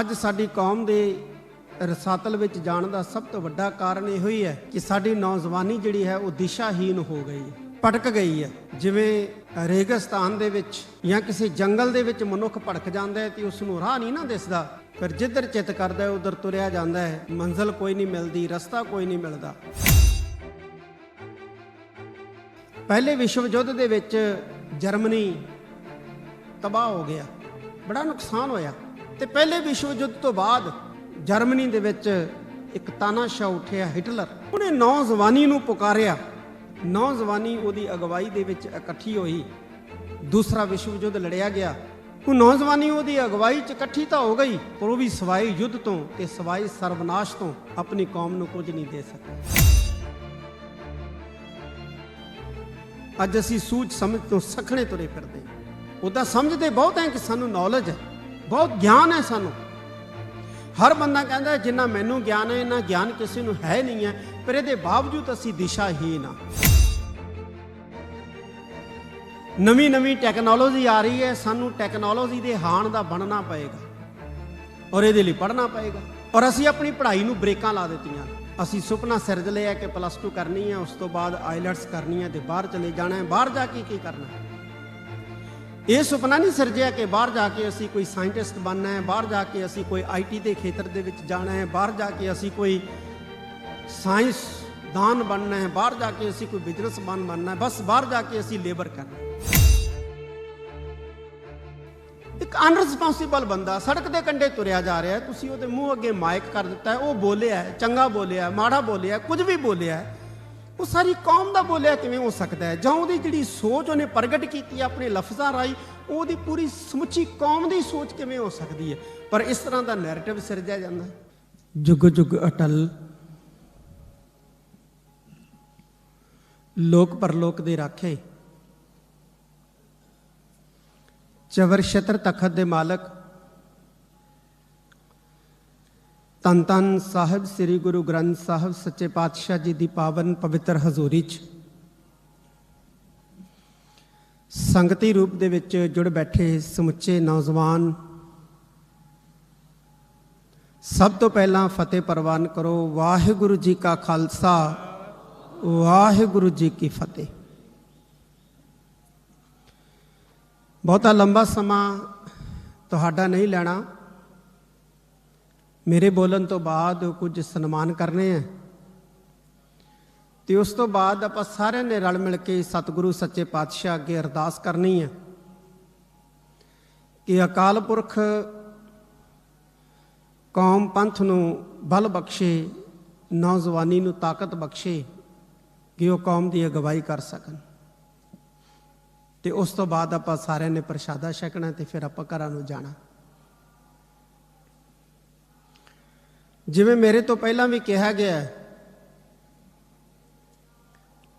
ਅੱਜ ਸਾਡੀ ਕੌਮ ਦੇ ਰਸਾਤਲ ਵਿੱਚ ਜਾਣ ਦਾ ਸਭ ਤੋਂ ਵੱਡਾ ਕਾਰਨ ਇਹੋ ਹੀ ਹੈ ਕਿ ਸਾਡੀ ਨੌਜਵਾਨੀ ਜਿਹੜੀ ਹੈ ਉਹ ਦਿਸ਼ਾਹੀਨ ਹੋ ਗਈ ਹੈ ਭਟਕ ਗਈ ਹੈ। ਜਿਵੇਂ ਰੇਗਿਸਤਾਨ ਦੇ ਵਿੱਚ ਜਾਂ ਕਿਸੇ ਜੰਗਲ ਦੇ ਵਿੱਚ ਮਨੁੱਖ ਭਟਕ ਜਾਂਦਾ ਹੈ ਤੇ ਉਸ ਨੂੰ ਰਾਹ ਨਹੀਂ ਨਾ ਦਿਸਦਾ, ਫਿਰ ਜਿੱਧਰ ਚਿੱਤ ਕਰਦਾ ਹੈ, ਉਧਰ ਤੁਰਿਆ ਜਾਂਦਾ ਹੈ। ਮੰਜ਼ਲ ਕੋਈ ਨਹੀਂ ਮਿਲਦੀ, ਰਸਤਾ ਕੋਈ ਨਹੀਂ ਮਿਲਦਾ। ਪਹਿਲੇ ਵਿਸ਼ਵ ਯੁੱਧ ਦੇ ਵਿੱਚ ਜਰਮਨੀ ਤਬਾਹ ਹੋ ਗਿਆ, ਬੜਾ ਨੁਕਸਾਨ ਹੋਇਆ। ਤੇ ਪਹਿਲੇ ਵਿਸ਼ਵ ਯੁੱਧ ਤੋਂ ਬਾਅਦ ਜਰਮਨੀ ਦੇ ਵਿੱਚ ਇੱਕ ਤਾਨਾਸ਼ਾਹ ਉੱਠਿਆ ਹਿਟਲਰ। ਉਹਨੇ ਨੌਜਵਾਨੀ ਨੂੰ ਪੁਕਾਰਿਆ। ਨੌਜਵਾਨੀ ਉਹਦੀ ਅਗਵਾਈ ਦੇ ਵਿੱਚ ਇਕੱਠੀ ਹੋਈ। ਦੂਸਰਾ ਵਿਸ਼ਵ ਯੁੱਧ ਲੜਿਆ ਗਿਆ। ਉਹ ਨੌਜਵਾਨੀ ਉਹਦੀ ਅਗਵਾਈ 'ਚ ਇਕੱਠੀ ਤਾਂ ਹੋ ਗਈ, ਪਰ ਉਹ ਵੀ ਸਵਾਈ ਯੁੱਧ ਤੋਂ ਤੇ ਸਵਾਈ ਸਰਵਨਾਸ਼ ਤੋਂ ਆਪਣੀ ਕੌਮ ਨੂੰ ਕੁਝ ਨਹੀਂ ਦੇ ਸਕਿਆ। ਅੱਜ ਅਸੀਂ ਸੂਝ ਸਮਝ ਤੋਂ ਸਖਣੇ ਤੁਰੇ ਫਿਰਦੇ ਹਾਂ। ਉਹਦਾ ਸਮਝਦੇ ਬਹੁਤ ਹੈ ਕਿ ਸਾਨੂੰ ਨੌਲੇਜ ਹੈ। ਬਹੁਤ ਗਿਆਨ ਹੈ ਸਾਨੂੰ। ਹਰ ਬੰਦਾ ਕਹਿੰਦਾ ਜਿੰਨਾ ਮੈਨੂੰ ਗਿਆਨ ਹੈ, ਇੰਨਾ ਗਿਆਨ ਕਿਸੇ ਨੂੰ ਹੈ ਨਹੀਂ ਹੈ, ਪਰ ਇਹਦੇ ਬਾਵਜੂਦ ਅਸੀਂ ਦਿਸ਼ਾਹੀਨ ਹਾਂ। ਨਵੀਂ ਨਵੀਂ ਟੈਕਨੋਲੋਜੀ ਆ ਰਹੀ ਹੈ, ਸਾਨੂੰ ਟੈਕਨੋਲੋਜੀ ਦੇ ਹਾਣ ਦਾ ਬਣਨਾ ਪਏਗਾ ਔਰ ਇਹਦੇ ਲਈ ਪੜ੍ਹਨਾ ਪਏਗਾ। ਔਰ ਅਸੀਂ ਆਪਣੀ ਪੜ੍ਹਾਈ ਨੂੰ ਬ੍ਰੇਕਾਂ ਲਾ ਦਿੱਤੀਆਂ। ਅਸੀਂ ਸੁਪਨਾ ਸਿਰਜ ਲਿਆ ਕਿ ਪਲੱਸ 2 ਕਰਨੀ ਹੈ, ਉਸ ਤੋਂ ਬਾਅਦ ਆਈਲੈਟਸ ਕਰਨੀ ਹੈ ਤੇ ਬਾਹਰ ਚਲੇ ਜਾਣਾ ਹੈ। ਬਾਹਰ ਜਾ ਕੇ ਕੀ ਕਰਨਾ ਹੈ? ਇਹ ਸੁਪਨਾ ਨਹੀਂ ਸਿਰਜਿਆ ਕਿ ਬਾਹਰ ਜਾ ਕੇ ਅਸੀਂ ਕੋਈ ਸਾਇੰਟਿਸਟ ਬਣਨਾ ਹੈ, ਬਾਹਰ ਜਾ ਕੇ ਅਸੀਂ ਕੋਈ ਆਈਟੀ ਦੇ ਖੇਤਰ ਦੇ ਵਿੱਚ ਜਾਣਾ ਹੈ, ਬਾਹਰ ਜਾ ਕੇ ਅਸੀਂ ਕੋਈ ਸਾਇੰਸ ਦਾਨ ਬਣਨਾ ਹੈ, ਬਾਹਰ ਜਾ ਕੇ ਅਸੀਂ ਕੋਈ ਬਿਜ਼ਨਸਮੈਨ ਬਣਨਾ ਹੈ, ਬਸ ਬਾਹਰ ਜਾ ਕੇ ਅਸੀਂ ਲੇਬਰ ਕਰਨਾ ਇੱਕ ਅਨਰਿਸਪੌਂਸਿਬਲ ਬੰਦਾ ਸੜਕ ਦੇ ਕੰਢੇ ਤੁਰਿਆ ਜਾ ਰਿਹਾ ਤੁਸੀਂ ਉਹਦੇ ਮੂੰਹ ਅੱਗੇ ਮਾਈਕ ਕਰ ਦਿੱਤਾ ਉਹ ਬੋਲਿਆ ਚੰਗਾ ਬੋਲਿਆ ਮਾੜਾ ਬੋਲਿਆ ਕੁਝ ਵੀ ਬੋਲਿਆ ਉਹ ਸਾਰੀ ਕੌਮ ਦਾ ਬੋਲਿਆ ਕਿਵੇਂ ਹੋ ਸਕਦਾ ਹੈ? ਜਾਂ ਉਹਦੀ ਜਿਹੜੀ ਸੋਚ ਉਹਨੇ ਪ੍ਰਗਟ ਕੀਤੀ ਹੈ, ਆਪਣੇ ਲਫ਼ਜ਼ਾਂ ਰਾਹੀਂ, ਉਹਦੀ ਪੂਰੀ ਸਮੁੱਚੀ ਕੌਮ ਦੀ ਸੋਚ ਕਿਵੇਂ ਹੋ ਸਕਦੀ ਹੈ? ਪਰ ਇਸ ਤਰ੍ਹਾਂ ਦਾ ਨੈਰੇਟਿਵ ਸਿਰਜਿਆ ਜਾਂਦਾ ਹੈ। ਜੁਗ ਜੁਗ ਅਟਲ। ਲੋਕ ਪਰਲੋਕ ਦੇ ਰਾਖੇ। ਚਵਰ ਛਤਰ ਤਖਤ ਦੇ ਮਾਲਕ। ਤਨ ਤਨ ਸਾਹਿਬ ਸ੍ਰੀ ਗੁਰੂ ਗ੍ਰੰਥ ਸਾਹਿਬ ਸੱਚੇ ਪਾਤਸ਼ਾਹ ਜੀ ਦੀ ਪਾਵਨ ਪਵਿੱਤਰ ਹਜ਼ੂਰੀ 'ਚ। ਸੰਗਤੀ ਰੂਪ ਦੇ ਵਿੱਚ ਜੁੜ ਬੈਠੇ ਸਮੁੱਚੇ ਨੌਜਵਾਨ, ਸਭ ਤੋਂ ਪਹਿਲਾਂ ਫਤਿਹ ਪ੍ਰਵਾਨ ਕਰੋ, ਵਾਹਿਗੁਰੂ ਜੀ ਕਾ ਖਾਲਸਾ, ਵਾਹਿਗੁਰੂ ਜੀ ਕੀ ਫਤਿਹ। ਬਹੁਤਾ ਲੰਬਾ ਸਮਾਂ ਤੁਹਾਡਾ ਨਹੀਂ ਲੈਣਾ। ਮੇਰੇ ਬੋਲਣ ਤੋਂ ਬਾਅਦ ਕੁਝ ਸਨਮਾਨ ਕਰਨੇ ਆ। ਤੇ ਉਸ ਤੋਂ ਬਾਅਦ ਆਪਾਂ ਸਾਰਿਆਂ ਨੇ ਰਲ ਮਿਲ ਕੇ ਸਤਿਗੁਰੂ ਸੱਚੇ ਪਾਤਸ਼ਾਹ ਅੱਗੇ ਅਰਦਾਸ ਕਰਨੀ ਹੈ ਕਿ ਅਕਾਲ ਪੁਰਖ ਕੌਮ ਪੰਥ ਨੂੰ ਬਲ ਬਖਸ਼ੇ, ਨੌਜਵਾਨੀ ਨੂੰ ਤਾਕਤ ਬਖਸ਼ੇ, ਕਿ ਉਹ ਕੌਮ ਦੀ ਅਗਵਾਈ ਕਰ ਸਕਣ। ਤੇ ਉਸ ਤੋਂ ਬਾਅਦ ਆਪਾਂ ਸਾਰਿਆਂ ਨੇ ਪ੍ਰਸ਼ਾਦਾ ਛਕਣਾ ਤੇ ਫਿਰ ਆਪਾਂ ਘਰਾਂ ਨੂੰ ਜਾਣਾ। ਜਿਵੇਂ ਮੇਰੇ ਤੋਂ ਪਹਿਲਾਂ ਵੀ ਕਿਹਾ ਗਿਆ ਹੈ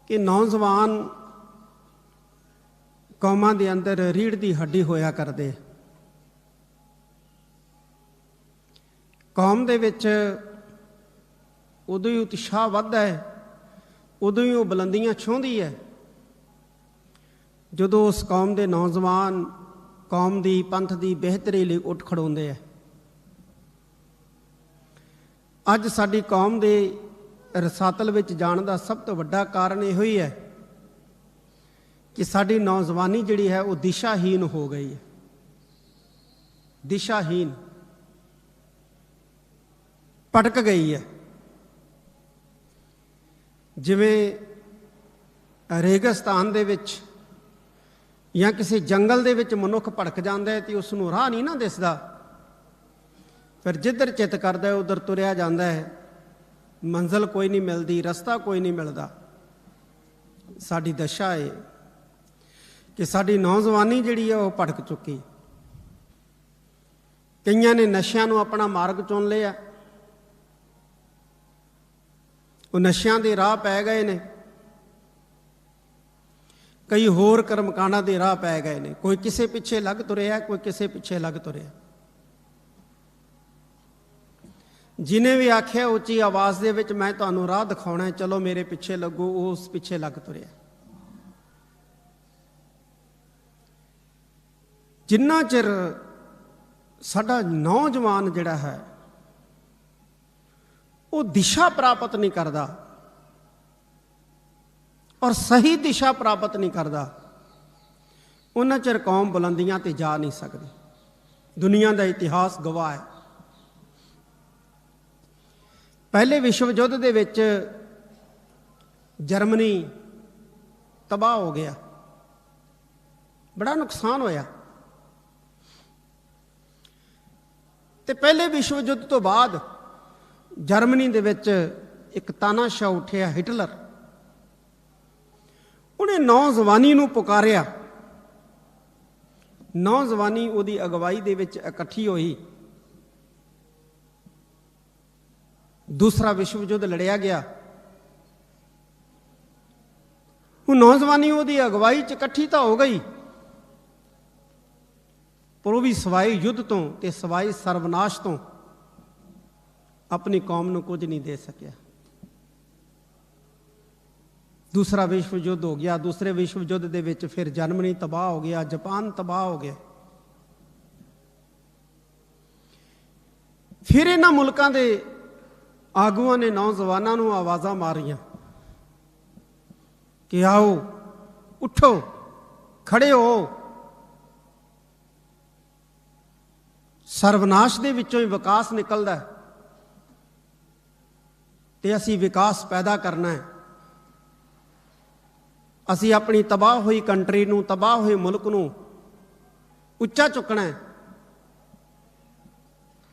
ਕਿ ਨੌਜਵਾਨ ਕੌਮਾਂ ਦੇ ਅੰਦਰ ਰੀੜ ਦੀ ਹੱਡੀ ਹੋਇਆ ਕਰਦੇ ਕੌਮ ਦੇ ਵਿੱਚ ਉਦੋਂ ਹੀ ਉਤਸ਼ਾਹ ਵੱਧਦਾ ਹੈ, ਉਦੋਂ ਹੀ ਉਹ ਬੁਲੰਦੀਆਂ ਛੂੰਹਦੀ ਹੈ। ਜਦੋਂ ਉਸ ਕੌਮ ਦੇ ਨੌਜਵਾਨ ਕੌਮ ਦੀ ਪੰਥ ਦੀ ਬਿਹਤਰੀ ਲਈ ਉੱਠ ਖੜੋਂਦੇ ਆ ਅੱਜ ਸਾਡੀ ਕੌਮ ਦੇ ਰਸਾਤਲ ਵਿੱਚ ਜਾਣ ਦਾ ਸਭ ਤੋਂ ਵੱਡਾ ਕਾਰਨ ਇਹੋ ਹੀ ਹੈ ਕਿ ਸਾਡੀ ਨੌਜਵਾਨੀ ਜਿਹੜੀ ਹੈ ਉਹ ਦਿਸ਼ਾਹੀਨ ਹੋ ਗਈ ਹੈ। ਦਿਸ਼ਾਹੀਨ ਭਟਕ ਗਈ ਹੈ। ਜਿਵੇਂ ਰੇਗਿਸਤਾਨ ਦੇ ਵਿੱਚ ਜਾਂ ਕਿਸੇ ਜੰਗਲ ਦੇ ਵਿੱਚ ਮਨੁੱਖ ਭੜਕ ਜਾਂਦਾ ਹੈ ਤੇ ਉਸ ਨੂੰ ਰਾਹ ਨਹੀਂ ਨਾ ਦਿਸਦਾ। ਫਿਰ ਜਿੱਧਰ ਚਿੱਤ ਕਰਦਾ ਹੈ, ਉਧਰ ਤੁਰਿਆ ਜਾਂਦਾ ਹੈ। ਮੰਜ਼ਲ ਕੋਈ ਨਹੀਂ ਮਿਲਦੀ, ਰਸਤਾ ਕੋਈ ਨਹੀਂ ਮਿਲਦਾ। ਸਾਡੀ ਦਸ਼ਾ ਹੈ ਕਿ ਸਾਡੀ ਨੌਜਵਾਨੀ ਜਿਹੜੀ ਹੈ, ਉਹ ਭਟਕ ਚੁੱਕੀ। ਕਈਆਂ ਨੇ ਨਸ਼ਿਆਂ ਨੂੰ ਆਪਣਾ ਮਾਰਗ ਚੁਣ ਲਿਆ। ਉਹ ਨਸ਼ਿਆਂ ਦੇ ਰਾਹ ਪੈ ਗਏ ਨੇ। ਕਈ ਹੋਰ ਕਰਮਕਾਂਡਾਂ ਦੇ ਰਾਹ ਪੈ ਗਏ ਨੇ। ਕੋਈ ਕਿਸੇ ਪਿੱਛੇ ਲੱਗ ਤੁਰਿਆ, ਕੋਈ ਕਿਸੇ ਪਿੱਛੇ ਲੱਗ ਤੁਰਿਆ। ਜਿਨੇ ਵੀ ਆਖਿਆ ਉੱਚੀ ਆਵਾਜ਼ ਦੇ ਵਿੱਚ ਮੈਂ ਤੁਹਾਨੂੰ ਰਾਹ ਦਿਖਾਉਣਾ ਚਲੋ ਮੇਰੇ ਪਿੱਛੇ ਲੱਗੋ, ਉਹ ਉਸ ਪਿੱਛੇ ਲੱਗ ਤੁਰਿਆ। ਜਿੰਨਾ ਚਿਰ ਸਾਡਾ ਨੌਜਵਾਨ ਜਿਹੜਾ ਹੈ, ਉਹ ਦਿਸ਼ਾ ਪ੍ਰਾਪਤ ਨਹੀਂ ਕਰਦਾ ਔਰ ਸਹੀ ਦਿਸ਼ਾ ਪ੍ਰਾਪਤ ਨਹੀਂ ਕਰਦਾ, ਉਹਨਾਂ ਚਿਰ ਕੌਮ ਬੁਲੰਦੀਆਂ ਤੇ ਜਾ ਨਹੀਂ ਸਕਦੀ। ਦੁਨੀਆ ਦਾ ਇਤਿਹਾਸ ਗਵਾਹ ਹੈ। ਪਹਿਲੇ ਵਿਸ਼ਵ ਯੁੱਧ ਦੇ ਵਿੱਚ ਜਰਮਨੀ ਤਬਾਹ ਹੋ ਗਿਆ। ਬੜਾ ਨੁਕਸਾਨ ਹੋਇਆ। ਤੇ ਪਹਿਲੇ ਵਿਸ਼ਵ ਯੁੱਧ ਤੋਂ ਬਾਅਦ ਜਰਮਨੀ ਦੇ ਵਿੱਚ ਇੱਕ ਤਾਨਾਸ਼ਾਹ ਉੱਠਿਆ ਹਿਟਲਰ। ਉਹਨੇ ਨੌਜਵਾਨੀ ਨੂੰ ਪੁਕਾਰਿਆ। ਨੌਜਵਾਨੀ ਉਹਦੀ ਅਗਵਾਈ ਦੇ ਵਿੱਚ ਇਕੱਠੀ ਹੋਈ। ਦੂਸਰਾ ਵਿਸ਼ਵ ਯੁੱਧ ਲੜਿਆ ਗਿਆ। ਉਹ ਨੌਜਵਾਨੀ ਉਹਦੀ ਅਗਵਾਈ ਚ ਇਕੱਠੀ ਤਾਂ ਹੋ ਗਈ। ਪਰ ਉਹ ਵੀ ਸਵਾਈ ਯੁੱਧ ਤੋਂ ਤੇ ਸਵਾਈ ਸਰਵਨਾਸ਼ ਤੋਂ ਆਪਣੀ ਕੌਮ ਨੂੰ ਕੁਝ ਨਹੀਂ ਦੇ ਸਕਿਆ। ਦੂਸਰਾ ਵਿਸ਼ਵ ਯੁੱਧ ਹੋ ਗਿਆ, ਦੂਸਰੇ ਵਿਸ਼ਵ ਯੁੱਧ ਦੇ ਵਿੱਚ ਫਿਰ ਜਰਮਨੀ ਤਬਾਹ ਹੋ ਗਿਆ, ਜਾਪਾਨ ਤਬਾਹ ਹੋ ਗਿਆ। ਫਿਰ ਇਹਨਾਂ ਮੁਲਕਾਂ ਦੇ ਆਗੂਆਂ ਨੇ ਨੌਜਵਾਨਾਂ ਨੂੰ ਆਵਾਜ਼ਾਂ ਮਾਰੀਆਂ ਕਿ ਆਓ, ਉਠੋ, ਖੜੇ ਹੋ। ਸਰਵਨਾਸ਼ ਦੇ ਵਿੱਚੋਂ ਹੀ ਵਿਕਾਸ ਨਿਕਲਦਾ ਹੈ ਤੇ ਅਸੀਂ ਵਿਕਾਸ ਪੈਦਾ ਕਰਨਾ ਹੈ। ਅਸੀਂ ਆਪਣੀ ਤਬਾਹ ਹੋਈ ਕੰਟਰੀ ਨੂੰ, ਤਬਾਹ ਹੋਏ ਮੁਲਕ ਨੂੰ ਉੱਚਾ ਚੁੱਕਣਾ ਹੈ।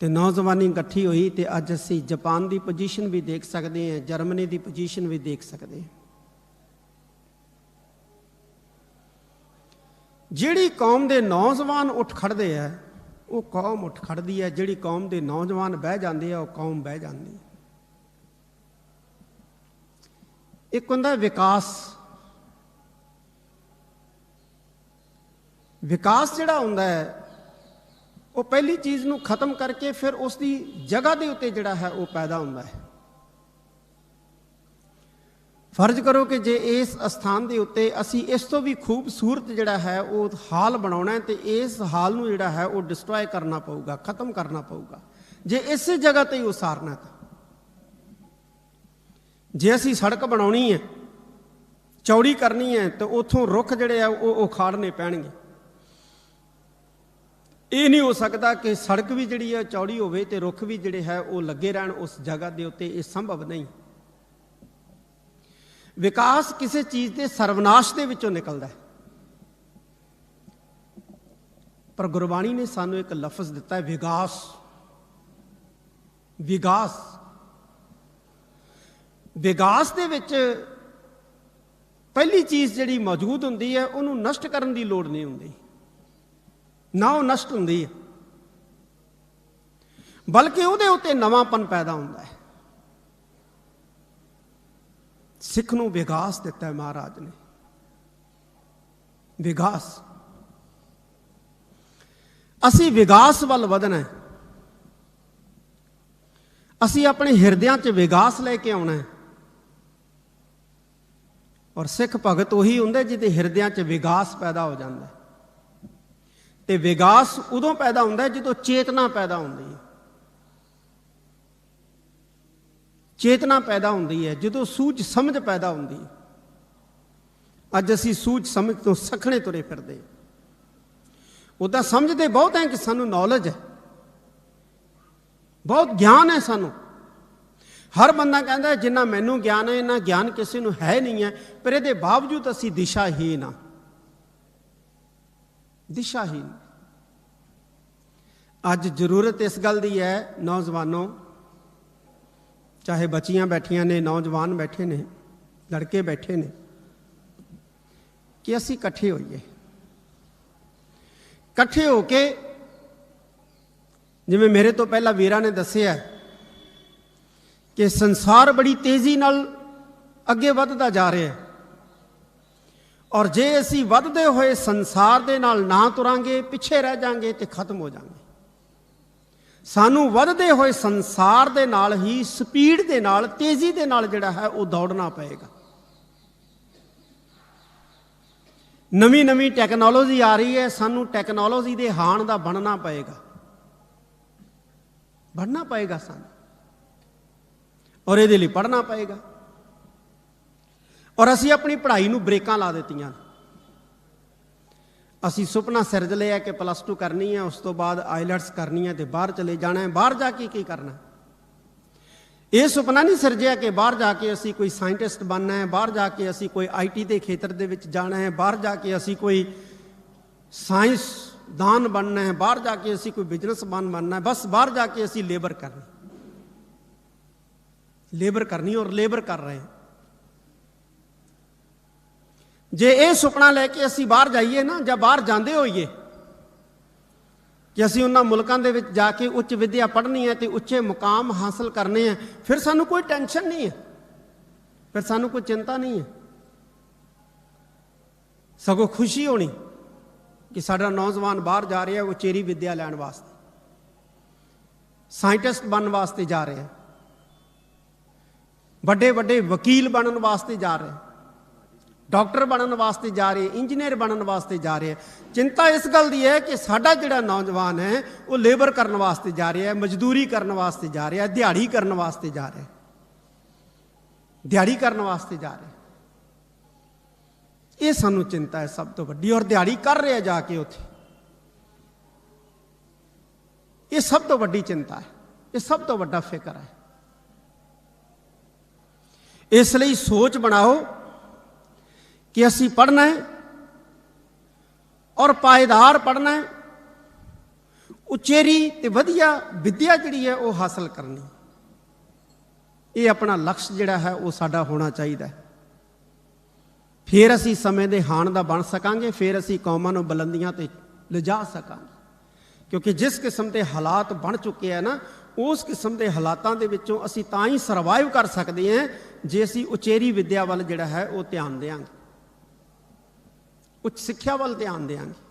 ਤੇ ਨੌਜਵਾਨੀ ਇਕੱਠੀ ਹੋਈ ਤੇ ਅੱਜ ਅਸੀਂ ਜਾਪਾਨ ਦੀ ਪੋਜੀਸ਼ਨ ਵੀ ਦੇਖ ਸਕਦੇ ਹਾਂ, ਜਰਮਨੀ ਦੀ ਪੋਜੀਸ਼ਨ ਵੀ ਦੇਖ ਸਕਦੇ ਹਾਂ। ਜਿਹੜੀ ਕੌਮ ਦੇ ਨੌਜਵਾਨ ਉੱਠ ਖੜਦੇ ਆ, ਉਹ ਕੌਮ ਉੱਠ ਖੜਦੀ ਹੈ ਜਿਹੜੀ ਕੌਮ ਦੇ ਨੌਜਵਾਨ ਬਹਿ ਜਾਂਦੇ ਆ, ਉਹ ਕੌਮ ਬਹਿ ਜਾਂਦੀ ਹੈ ਇੱਕ ਹੁੰਦਾ ਵਿਕਾਸ। ਵਿਕਾਸ ਜਿਹੜਾ ਹੁੰਦਾ ਹੈ ਉਹ ਪਹਿਲੀ ਚੀਜ਼ ਨੂੰ ਖਤਮ ਕਰਕੇ ਫਿਰ ਉਸ ਦੀ ਜਗ੍ਹਾ ਦੇ ਉੱਤੇ ਜਿਹੜਾ ਹੈ ਉਹ ਪੈਦਾ ਹੁੰਦਾ ਹੈ। ਫਰਜ਼ ਕਰੋ ਕਿ ਜੇ ਇਸ ਸਥਾਨ ਦੇ ਉੱਤੇ ਅਸੀਂ ਇਸ ਤੋਂ ਵੀ ਖੂਬਸੂਰਤ ਜਿਹੜਾ ਹੈ ਉਹ ਹਾਲ ਬਣਾਉਣਾ ਹੈ ਤੇ ਇਸ ਹਾਲ ਨੂੰ ਜਿਹੜਾ ਹੈ ਉਹ ਡਿਸਟਰੋਏ ਕਰਨਾ ਪਊਗਾ, ਖਤਮ ਕਰਨਾ ਪਊਗਾ। ਜੇ ਇਸੇ ਜਗ੍ਹਾ ਤੇ ਹੀ ਉਸਾਰਨਾ ਤਾਂ। ਜੇ ਅਸੀਂ ਸੜਕ ਬਣਾਉਣੀ ਹੈ, ਚੌੜੀ ਕਰਨੀ ਹੈ, ਤਾਂ ਉਥੋਂ ਰੁੱਖ ਜਿਹੜੇ ਆ ਉਹ ਉਖਾੜਨੇ ਪੈਣਗੇ। ਇਹ ਨਹੀਂ ਹੋ ਸਕਦਾ ਕਿ ਸੜਕ ਵੀ ਜਿਹੜੀ ਹੈ, ਚੌੜੀ ਹੋਵੇ ਤੇ ਰੁੱਖ ਵੀ ਜਿਹੜੇ ਹੈ, ਉਹ ਲੱਗੇ ਰਹਿਣ ਉਸ ਜਗ੍ਹਾ ਦੇ ਉੱਤੇ। ਇਹ ਸੰਭਵ ਨਹੀਂ। ਵਿਕਾਸ ਕਿਸੇ ਚੀਜ਼ ਦੇ ਸਰਵਨਾਸ਼ ਦੇ ਵਿੱਚੋਂ ਨਿਕਲਦਾ ਹੈ। ਪਰ ਗੁਰਬਾਣੀ ਨੇ ਸਾਨੂੰ ਇੱਕ ਲਫ਼ਜ਼ ਦਿੱਤਾ ਹੈ, ਵਿਗਾਸ। ਵਿਗਾਸ। ਵਿਗਾਸ ਦੇ ਵਿੱਚ ਪਹਿਲੀ ਚੀਜ਼ ਜਿਹੜੀ ਮੌਜੂਦ ਹੁੰਦੀ ਹੈ, ਉਹਨੂੰ ਨਸ਼ਟ ਕਰਨ ਦੀ ਲੋੜ ਨਹੀਂ ਹੁੰਦੀ। ਨਾ ਉਹ ਨਸ਼ਟ ਹੁੰਦੀ ਹੈ। ਬਲਕਿ ਉਹਦੇ ਉੱਤੇ ਨਵਾਂਪਨ ਪੈਦਾ ਹੁੰਦਾ ਹੈ। ਸਿੱਖ ਨੂੰ ਵਿਗਾਸ ਦਿੱਤਾ ਹੈ ਮਹਾਰਾਜ ਨੇ। ਵਿਗਾਸ। ਅਸੀਂ ਵਿਗਾਸ ਵੱਲ ਵਧਣਾ ਹੈ। ਅਸੀਂ ਆਪਣੇ ਹਿਰਦਿਆਂ 'ਚ ਵਿਗਾਸ ਲੈ ਕੇ ਆਉਣਾ ਹੈ। ਔਰ ਸਿੱਖ ਭਗਤ ਉਹੀ ਹੁੰਦੇ ਜਿਹਦੇ ਹਿਰਦਿਆਂ 'ਚ ਵਿਗਾਸ ਪੈਦਾ ਹੋ ਜਾਂਦਾ ਹੈ। ਤੇ ਵਿਗਾਸ ਉਦੋਂ ਪੈਦਾ ਹੁੰਦਾ ਹੈ ਜਦੋਂ ਚੇਤਨਾ ਪੈਦਾ ਹੁੰਦੀ ਹੈ। ਚੇਤਨਾ ਪੈਦਾ ਹੁੰਦੀ ਹੈ ਜਦੋਂ ਸੂਝ ਸਮਝ ਪੈਦਾ ਹੁੰਦੀ ਹੈ। ਅੱਜ ਅਸੀਂ ਸੂਝ ਸਮਝ ਤੋਂ ਸਖਣੇ ਤੁਰੇ ਫਿਰਦੇ ਹਾਂ। ਉਦਾਂ ਸਮਝਦੇ ਬਹੁਤ ਹੈ ਕਿ ਸਾਨੂੰ ਨੌਲੇਜ ਹੈ। ਬਹੁਤ ਗਿਆਨ ਹੈ ਸਾਨੂੰ। ਹਰ ਬੰਦਾ ਕਹਿੰਦਾ ਜਿੰਨਾ ਮੈਨੂੰ ਗਿਆਨ ਹੈ ਇਹਨਾਂ ਗਿਆਨ ਕਿਸੇ ਨੂੰ ਹੈ ਨਹੀਂ ਹੈ, ਪਰ ਇਹਦੇ ਬਾਵਜੂਦ ਅਸੀਂ ਦਿਸ਼ਾਹੀਨ ਆ ਦਿਸ਼ਾਹੀਨ ਅੱਜ ਜ਼ਰੂਰਤ ਇਸ ਗੱਲ ਦੀ ਹੈ, ਨੌਜਵਾਨੋ, ਚਾਹੇ ਬੱਚੀਆਂ ਬੈਠੀਆਂ ਨੇ, ਨੌਜਵਾਨ ਬੈਠੇ ਨੇ, ਲੜਕੇ ਬੈਠੇ ਨੇ, ਕਿ ਅਸੀਂ ਇਕੱਠੇ ਹੋਈਏ। ਇਕੱਠੇ ਹੋ ਕੇ, ਜਿਵੇਂ ਮੇਰੇ ਤੋਂ ਪਹਿਲਾਂ ਵੀਰਾਂ ਨੇ ਦੱਸਿਆ, ਕਿ ਸੰਸਾਰ ਬੜੀ ਤੇਜ਼ੀ ਨਾਲ ਅੱਗੇ ਵੱਧਦਾ ਜਾ ਰਿਹਾ ਹੈ। ਔਰ ਜੇ ਅਸੀਂ ਵੱਧਦੇ ਹੋਏ ਸੰਸਾਰ ਦੇ ਨਾਲ ਨਾ ਤੁਰਾਂਗੇ, ਪਿੱਛੇ ਰਹਿ ਜਾਾਂਗੇ ਤੇ ਖਤਮ ਹੋ ਜਾਾਂਗੇ। ਸਾਨੂੰ ਵੱਧਦੇ ਹੋਏ ਸੰਸਾਰ ਦੇ ਨਾਲ ਹੀ ਸਪੀਡ ਦੇ ਨਾਲ, ਤੇਜ਼ੀ ਦੇ ਨਾਲ ਜਿਹੜਾ ਹੈ ਉਹ ਦੌੜਨਾ ਪਏਗਾ। ਨਵੀਂ ਨਵੀਂ ਟੈਕਨੋਲੋਜੀ ਆ ਰਹੀ ਹੈ, ਸਾਨੂੰ ਟੈਕਨੋਲੋਜੀ ਦੇ ਹਾਣ ਦਾ ਬਣਨਾ ਪਏਗਾ। ਬਣਨਾ ਪਏਗਾ ਸਾਨੂੰ। ਔਰ ਇਹਦੇ ਲਈ ਪੜ੍ਹਨਾ ਪਏਗਾ। ਔਰ ਅਸੀਂ ਆਪਣੀ ਪੜ੍ਹਾਈ ਨੂੰ ਬ੍ਰੇਕਾਂ ਲਾ ਦਿੱਤੀਆਂ। ਅਸੀਂ ਸੁਪਨਾ ਸਿਰਜ ਲਿਆ ਕਿ ਪਲੱਸ 2 ਕਰਨੀ ਹੈ ਉਸ ਤੋਂ ਬਾਅਦ ਆਈਲੈਟਸ ਕਰਨੀ ਹੈ ਤੇ ਬਾਹਰ ਚਲੇ ਜਾਣਾ ਹੈ। ਬਾਹਰ ਜਾ ਕੇ ਕੀ ਕਰਨਾ? ਇਹ ਸੁਪਨਾ ਨਹੀਂ ਸਿਰਜਿਆ ਕਿ ਬਾਹਰ ਜਾ ਕੇ ਅਸੀਂ ਕੋਈ ਸਾਇੰਟਿਸਟ ਬਣਨਾ ਹੈ, ਬਾਹਰ ਜਾ ਕੇ ਅਸੀਂ ਕੋਈ ਆਈਟੀ ਦੇ ਖੇਤਰ ਦੇ ਵਿੱਚ ਜਾਣਾ ਹੈ, ਬਾਹਰ ਜਾ ਕੇ ਅਸੀਂ ਕੋਈ ਸਾਇੰਸ ਦਾਨ ਬਣਨਾ ਹੈ, ਬਾਹਰ ਜਾ ਕੇ ਅਸੀਂ ਕੋਈ ਬਿਜ਼ਨਸਮੈਨ ਬਣਨਾ ਹੈ। ਬਸ ਬਾਹਰ ਜਾ ਕੇ ਅਸੀਂ ਲੇਬਰ ਕਰਨੀ। ਲੇਬਰ ਕਰਨੀ ਔਰ ਲੇਬਰ ਕਰ ਰਹੇ ਹਾਂ। ਜੇ ਇਹ ਸੁਪਨਾ ਲੈ ਕੇ ਅਸੀਂ ਬਾਹਰ ਜਾਈਏ ਨਾ, ਜਾਂ ਬਾਹਰ ਜਾਂਦੇ ਹੋਈਏ, ਕਿ ਅਸੀਂ ਉਹਨਾਂ ਮੁਲਕਾਂ ਦੇ ਵਿੱਚ ਜਾ ਕੇ ਉੱਚ ਵਿੱਦਿਆ ਪੜ੍ਹਨੀ ਹੈ ਤੇ ਉੱਚੇ ਮੁਕਾਮ ਹਾਸਲ ਕਰਨੇ ਹੈ, ਫਿਰ ਸਾਨੂੰ ਕੋਈ ਟੈਨਸ਼ਨ ਨਹੀਂ ਹੈ। ਫਿਰ ਸਾਨੂੰ ਕੋਈ ਚਿੰਤਾ ਨਹੀਂ ਹੈ। ਸਗੋਂ ਖੁਸ਼ੀ ਹੋਣੀ ਕਿ ਸਾਡਾ ਨੌਜਵਾਨ ਬਾਹਰ ਜਾ ਰਿਹਾ ਹੈ ਉਚੇਰੀ ਵਿੱਦਿਆ ਲੈਣ ਵਾਸਤੇ, ਸਾਇੰਟਿਸਟ ਬਣਨ ਵਾਸਤੇ ਜਾ ਰਿਹਾ ਵੱਡੇ ਵੱਡੇ ਵਕੀਲ ਬਣਨ ਵਾਸਤੇ ਜਾ ਰਿਹਾ। ਡਾਕਟਰ ਬਣਨ ਵਾਸਤੇ ਜਾ ਰਹੇ, ਇੰਜੀਨੀਅਰ ਬਣਨ ਵਾਸਤੇ ਜਾ ਰਹੇ। ਚਿੰਤਾ ਇਸ ਗੱਲ ਦੀ ਹੈ ਕਿ ਸਾਡਾ ਜਿਹੜਾ ਨੌਜਵਾਨ ਹੈ, ਉਹ ਲੇਬਰ ਕਰਨ ਵਾਸਤੇ ਜਾ ਰਿਹਾ ਹੈ, ਮਜ਼ਦੂਰੀ ਕਰਨ ਵਾਸਤੇ ਜਾ ਰਿਹਾ ਹੈ, ਦਿਹਾੜੀ ਕਰਨ ਵਾਸਤੇ ਜਾ ਰਿਹਾ ਹੈ। ਦਿਹਾੜੀ ਕਰਨ ਵਾਸਤੇ ਜਾ ਰਿਹਾ ਇਹ ਸਾਨੂੰ ਚਿੰਤਾ ਹੈ ਸਭ ਤੋਂ ਵੱਡੀ, ਔਰ ਦਿਹਾੜੀ ਕਰ ਰਿਹਾ ਜਾ ਕੇ ਉੱਥੇ। ਇਹ ਸਭ ਤੋਂ ਵੱਡੀ ਚਿੰਤਾ ਹੈ, ਇਹ ਸਭ ਤੋਂ ਵੱਡਾ ਫਿਕਰ ਹੈ। ਇਸ ਲਈ ਸੋਚ ਬਣਾਓ ਕਿ ਅਸੀਂ ਪੜ੍ਹਨਾ ਹੈ ਔਰ ਪਾਇਦਾਰ ਪੜ੍ਹਨਾ ਹੈ। ਉਚੇਰੀ ਤੇ ਵਧੀਆ ਵਿੱਦਿਆ ਜਿਹੜੀ ਹੈ ਉਹ ਹਾਸਲ ਕਰਨੀ। ਇਹ ਆਪਣਾ ਲਕਸ਼ ਜਿਹੜਾ ਹੈ ਉਹ ਸਾਡਾ ਹੋਣਾ ਚਾਹੀਦਾ ਹੈ। ਫਿਰ ਅਸੀਂ ਸਮੇਂ ਦੇ ਹਾਣ ਦਾ ਬਣ ਸਕਾਂਗੇ, ਫਿਰ ਅਸੀਂ ਕੌਮਾਂ ਨੂੰ ਬੁਲੰਦੀਆਂ ਤੇ ਲਿਜਾ ਸਕਾਂਗੇ। ਕਿਉਂਕਿ ਜਿਸ ਕਿਸਮ ਦੇ ਹਾਲਾਤ ਬਣ ਚੁੱਕੇ ਆ ਨਾ, ਉਸ ਕਿਸਮ ਦੇ ਹਾਲਾਤਾਂ ਦੇ ਵਿੱਚੋਂ ਅਸੀਂ ਤਾਂ ਹੀ ਸਰਵਾਈਵ ਕਰ ਸਕਦੇ ਹਾਂ ਜੇ ਅਸੀਂ ਉਚੇਰੀ ਵਿੱਦਿਆ ਵੱਲ ਜਿਹੜਾ ਹੈ ਉਹ ਧਿਆਨ ਦੇਵਾਂਗੇ। ਉੱਚ ਸਿੱਖਿਆ ਵੱਲ ਧਿਆਨ ਦੇਵਾਂਗੇ